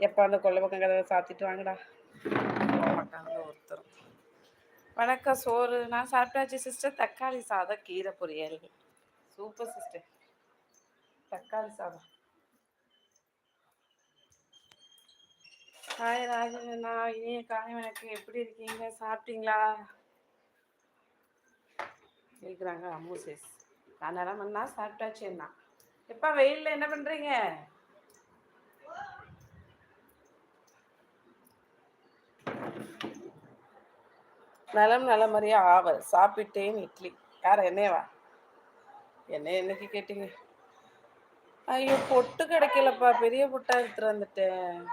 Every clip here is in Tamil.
எப்போ அந்த கொள்ள பக்கம் கதவை சாத்திட்டு வாங்கடா. மாட்டாங்க ஒருத்தர். வணக்கம் சோறு. நான் சாப்பிட்டாச்சு சிஸ்டர் தக்காளி சாதம் கீரை பொரியல். சூப்பர் சிஸ்டர் தக்காளி சாதம். ஹாய் ராஜனா இனிய காலை வணக்கம். எப்படி இருக்கீங்க? சாப்பிட்டீங்களா? கேட்குறாங்க அம்மு சேஸ் நான் நேரம் பண்ணா சாப்பிட்டாச்சு என்ன எப்பா வெயிலில் என்ன பண்ணுறீங்க நலம் நல்ல மாதிரியா ஆவல். சாப்பிட்டேன் இட்லி. யார் என்னையவா? என்ன என்னைக்கு கேட்டீங்க? ஐயோ பொட்டு கிடைக்கலப்பா. பெரிய பொட்டா எடுத்துட்டு வந்துட்டேன்.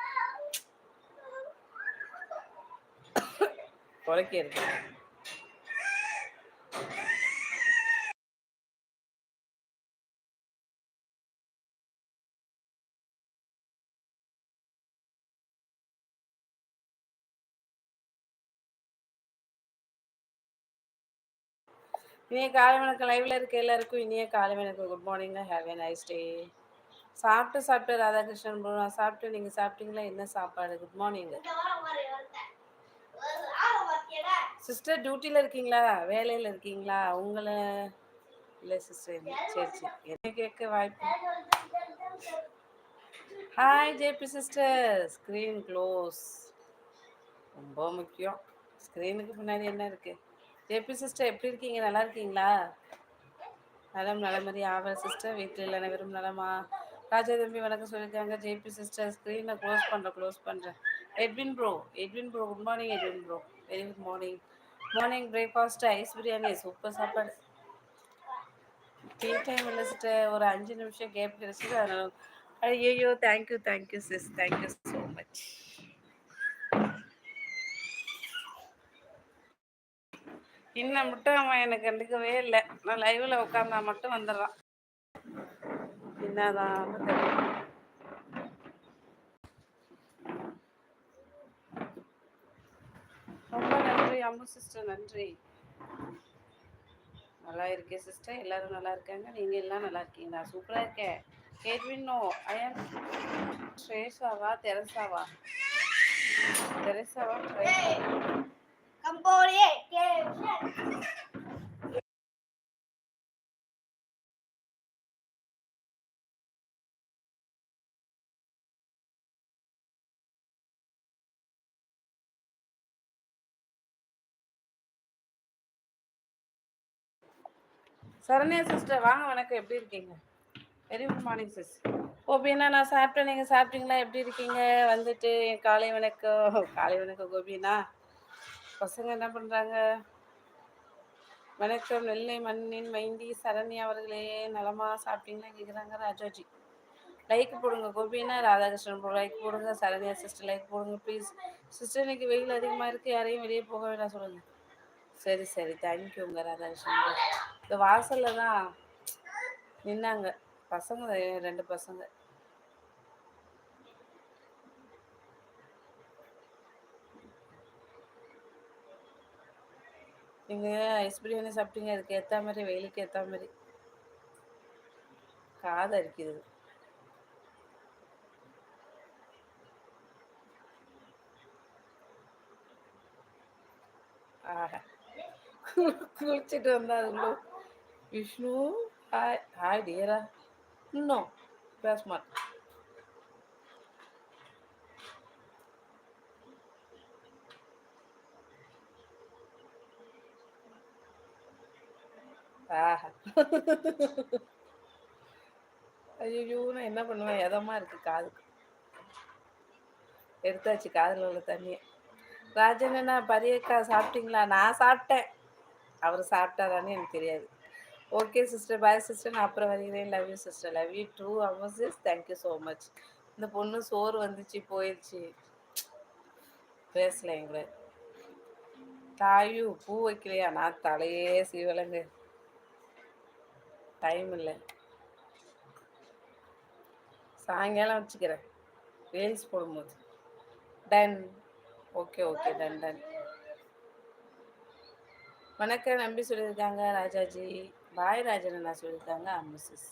குறைக்கிறது இனிய காலை வணக்கம். லைவ்ல இருக்க எல்லாருக்கும் இனிய காலை வணக்கம். Good morning have a nice day சாப்பிட்டு சாப்பிட்டு ராதாகிருஷ்ணன் bro. நான் சாப்பிட்டு நீங்க சாப்பிட்டீங்களா? என்ன சாப்பாடு? குட் மார்னிங் சிஸ்டர் டியூட்டியில் இருக்கீங்களா? வேலையில் இருக்கீங்களா? உங்களை இல்லை சிஸ்டர் சரி சரி. என்ன கேட்க வாய்ப்பு hi JP sister screen close ரொம்ப முக்கியம். ஸ்க்ரீனுக்கு பின்னாடி என்ன இருக்குது ஜேபி சிஸ்டர் எப்படி இருக்கீங்க? நல்லா இருக்கீங்களா? நலம் நலமதி ஆவல் சிஸ்டர் வீட்டில் அனைவரும் நலமா? ராஜா தம்பி வணக்கம் சொல்லியிருக்காங்க. ஜேபி சிஸ்டர் ஸ்க்ரீனை க்ளோஸ் பண்ணுறேன் க்ளோஸ் பண்ணுறேன் Edwin bro Edwin bro good morning Edwin bro very good morning morning breakfast is biryani super சாப்பாடு. டீ டைம் இல்லை சிஸ்டர் ஒரு அஞ்சு நிமிஷம் கேப் கிடைச்சிது அதனால ஐயோ thank you thank you sis thank you so much இன்னும் மட்டும் அவன் எனக்கு கண்டுக்கவே இல்லை. நான் லைவில் உட்காந்தா மட்டும் வந்துடுறான். என்னதான் ரொம்ப நன்றி அம்மு சிஸ்டர் நன்றி. நல்லா இருக்கேன் சிஸ்டர் எல்லாரும் நல்லா இருக்காங்க. நீங்க எல்லாம் நல்லா இருக்கீங்களா? சூப்பரா இருக்கேன் கேட்வின் நோ ஐயன் ஸ்ரேஷாவா தெரசாவா தெரசாவா ட்ரேசாவா? சரண்யா சிஸ்டர் வாங்க வணக்கம். எப்படி இருக்கீங்க? வெரி குட் மார்னிங் சிஸ் கோபினா நான் சாப்பிட்டேன். நீங்கள் சாப்பிட்டீங்களா? எப்படி இருக்கீங்க? வந்துட்டு என் காலை வணக்கம். காலை வணக்கம் கோபினா பசங்க என்ன பண்ணுறாங்க வணக்கம். நெல்லை மண்ணின் மைண்டி சரண்யா அவர்களே நலமா சாப்பிட்டீங்களா? கேட்குறாங்க ராஜாஜி. லைக் போடுங்க கோபினா ராதாகிருஷ்ணன் போடு லைக் போடுங்க சரண்யா சிஸ்டர் லைக் போடுங்க ப்ளீஸ் சிஸ்டர் இன்னைக்கு வெயில் அதிகமாக இருக்குது யாரையும் வெளியே போக வேண்டாம் சொல்லுங்கள் சரி சரி. தேங்க்யூங்க ராதாகிருஷ்ணன். இந்த வாசலில் தான் நின்னாங்க. பசங்க ரெண்டு பசங்க. நீங்கள் ஐஸ் பிரியாணி சாப்பிட்டீங்க அதுக்கு ஏற்ற மாதிரி வெயிலுக்கு ஏற்ற மாதிரி காது அரிக்குது ஆஹா குளிச்சுட்டு வந்தா அதுங்களோ விஷ்ணு ஹாய் ஹாய் டியரா இன்னும் பேச மாட்டேன் ஆஹா. ஐயோ நான் என்ன பண்ணுவேன்? எதமா இருக்கு காதுக்கு? எடுத்தாச்சு காதில் உள்ள தண்ணியை. ராஜன் என்ன பரியக்கா சாப்பிட்டீங்களா? நான் சாப்பிட்டேன். அவர் சாப்பிட்டாரான்னு எனக்கு தெரியாது. Okay sister. Bye sister. நான் அப்புறம் வருகிறேன். Love you sister love you too அமர்ஸ் thank you so much இந்த பொண்ணு சோறு வந்துச்சு போயிடுச்சு பேசல எங்களை. தாயு பூ வைக்கலையா? நான் தலையே சீவலங்க. டைம் இல்லை. சாயங்காலம் வச்சுக்கிறேன். ரீல்ஸ் போடும்போது. Done okay okay done done வணக்கம் நம்பி சொல்லியிருக்காங்க ராஜாஜி. பாய் ராஜன் நான் சொல்லியிருக்காங்க. மிஸ்ஸஸ்